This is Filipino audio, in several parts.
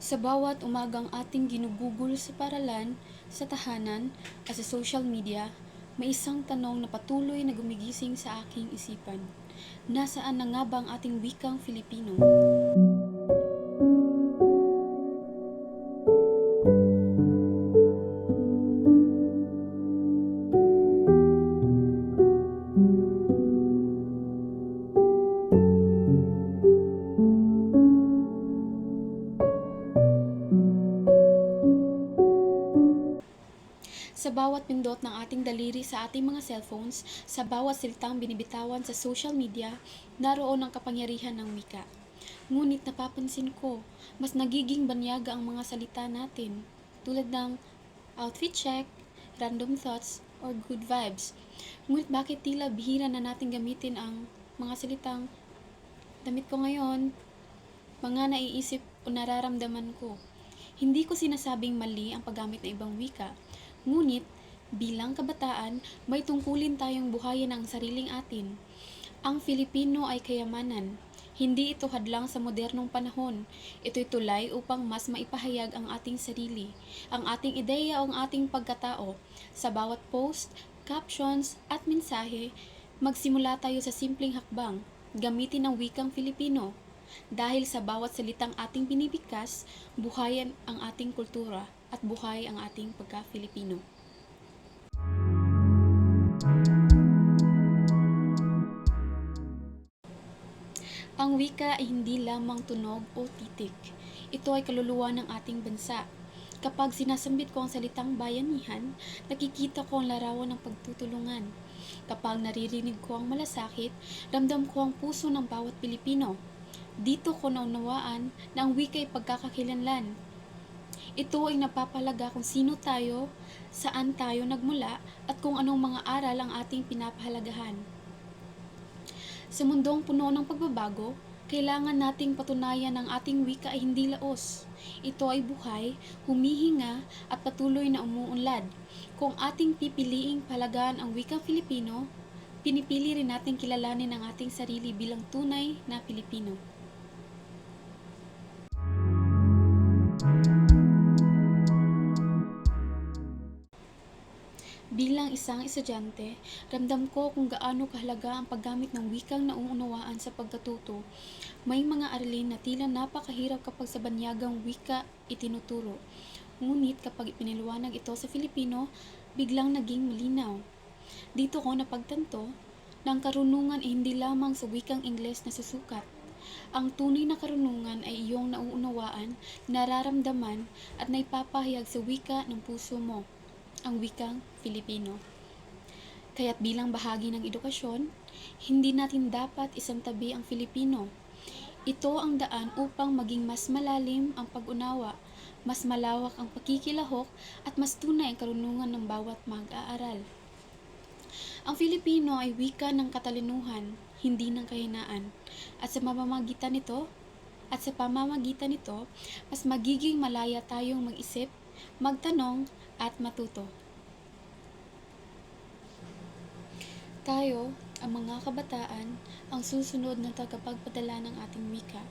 Sa bawat umagang ating ginugugol sa paralan, sa tahanan, at sa social media, may isang tanong na patuloy na gumigising sa aking isipan. Nasaan na nga ba ang ating wikang Filipino? Sa bawat pindot ng ating daliri sa ating mga cellphones, sa bawat siltang binibitawan sa social media, naroon ang kapangyarihan ng wika. Ngunit napapansin ko, mas nagiging banyaga ang mga salita natin, tulad ng outfit check, random thoughts, or good vibes. Ngunit bakit tila bihira na natin gamitin ang mga salitang damit ko ngayon, mga naiisip o nararamdaman ko. Hindi ko sinasabing mali ang paggamit ng ibang wika, ngunit bilang kabataan, may tungkulin tayong buhayin ang sariling atin. Ang Filipino ay kayamanan. Hindi ito hadlang sa modernong panahon. Ito'y tulay upang mas maipahayag ang ating sarili, ang ating ideya o ang ating pagkatao. Sa bawat post, captions at mensahe, magsimula tayo sa simpleng hakbang. Gamitin ang wikang Filipino. Dahil sa bawat salitang ating binibigkas, buhayan ang ating kultura at buhay ang ating pagka-Filipino. Ang wika ay hindi lamang tunog o titik. Ito ay kaluluwa ng ating bansa. Kapag sinasambit ko ang salitang bayanihan, nakikita ko ang larawan ng pagtutulungan. Kapag naririnig ko ang malasakit, ramdam ko ang puso ng bawat Pilipino. Dito ko naunawaan na ang wika ay pagkakakilanlan. Ito ay napapalaga kung sino tayo, saan tayo nagmula, at kung anong mga aral ang ating pinapahalagahan. Sa mundong puno ng pagbabago, kailangan nating patunayan ang ating wika ay hindi laos. Ito ay buhay, humihinga at patuloy na umuunlad. Kung ating pipiliing palagaan ang wika Filipino, pinipili rin natin kilalanin ang ating sarili bilang tunay na Pilipino. Bilang isang estudyante, ramdam ko kung gaano kahalaga ang paggamit ng wikang nauunawaan sa pagkatuto. May mga aralin na tila napakahirap kapag sa banyagang wika itinuturo. Ngunit kapag ipiniliwanag ito sa Filipino, biglang naging malinaw. Dito ko napagtanto na ang karunungan ay hindi lamang sa wikang Ingles na susukat. Ang tunay na karunungan ay iyong nauunawaan, nararamdaman at naipapahayag sa wika ng puso mo ang wikang Filipino. Kaya't bilang bahagi ng edukasyon, hindi natin dapat isantabi ang Filipino. Ito ang daan upang maging mas malalim ang pag-unawa, mas malawak ang pakikilahok at mas tunay ang karunungan ng bawat mag-aaral. Ang Filipino ay wika ng katalinuhan, hindi ng kahinaan. At sa pamamagitan nito, at sa pamamagitan nito, mas magiging malaya tayong mag-isip, magtanong, at matuto. Tayo, ang mga kabataan, ang susunod na tagapagpadala ng ating wika.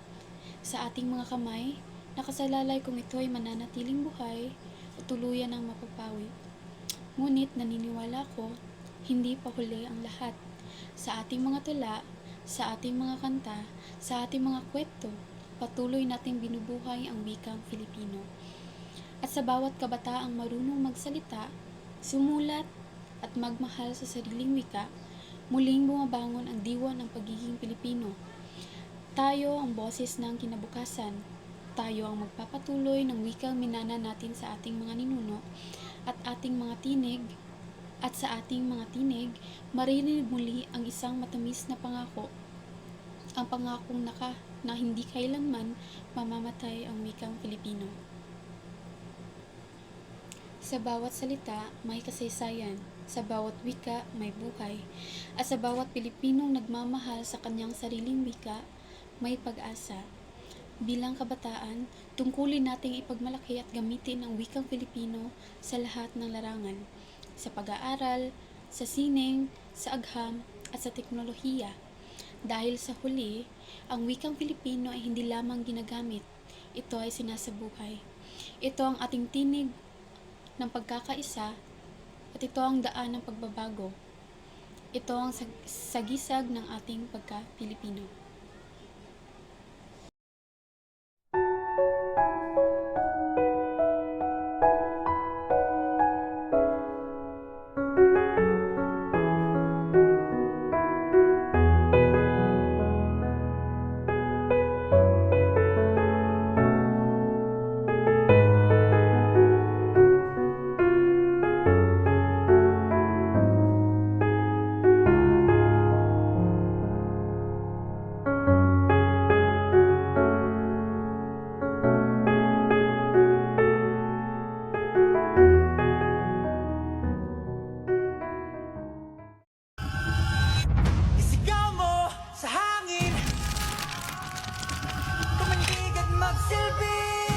Sa ating mga kamay, nakasalalay kung ito ay mananatiling buhay o tuluyan ng mapapawi. Ngunit naniniwala ko, hindi pa huli ang lahat. Sa ating mga tula, sa ating mga kanta, sa ating mga kwento, patuloy nating binubuhay ang wikang Filipino. At sa bawat kabataang marunong magsalita, sumulat, at magmahal sa sariling wika, muling bumabangon ang diwa ng pagiging Pilipino. Tayo ang boses ng kinabukasan. Tayo ang magpapatuloy ng wikang minana natin sa ating mga ninuno at ating mga tinig at sa ating mga tinig, maririnig muli ang isang matamis na pangako. Ang pangakong naka na hindi kailanman mamamatay ang wikang Filipino. Sa bawat salita, may kasaysayan. Sa bawat wika, may buhay. At sa bawat Pilipinong nagmamahal sa kanyang sariling wika, may pag-asa. Bilang kabataan, tungkulin nating ipagmalaki at gamitin ang wikang Filipino sa lahat ng larangan. Sa pag-aaral, sa sining, sa agham, at sa teknolohiya. Dahil sa huli, ang wikang Filipino ay hindi lamang ginagamit, ito ay sinasabuhay. Ito ang ating tinig ng pagkakaisa at ito ang daan ng pagbabago. Ito ang sag- sagisag ng ating pagka-Pilipino. box will be.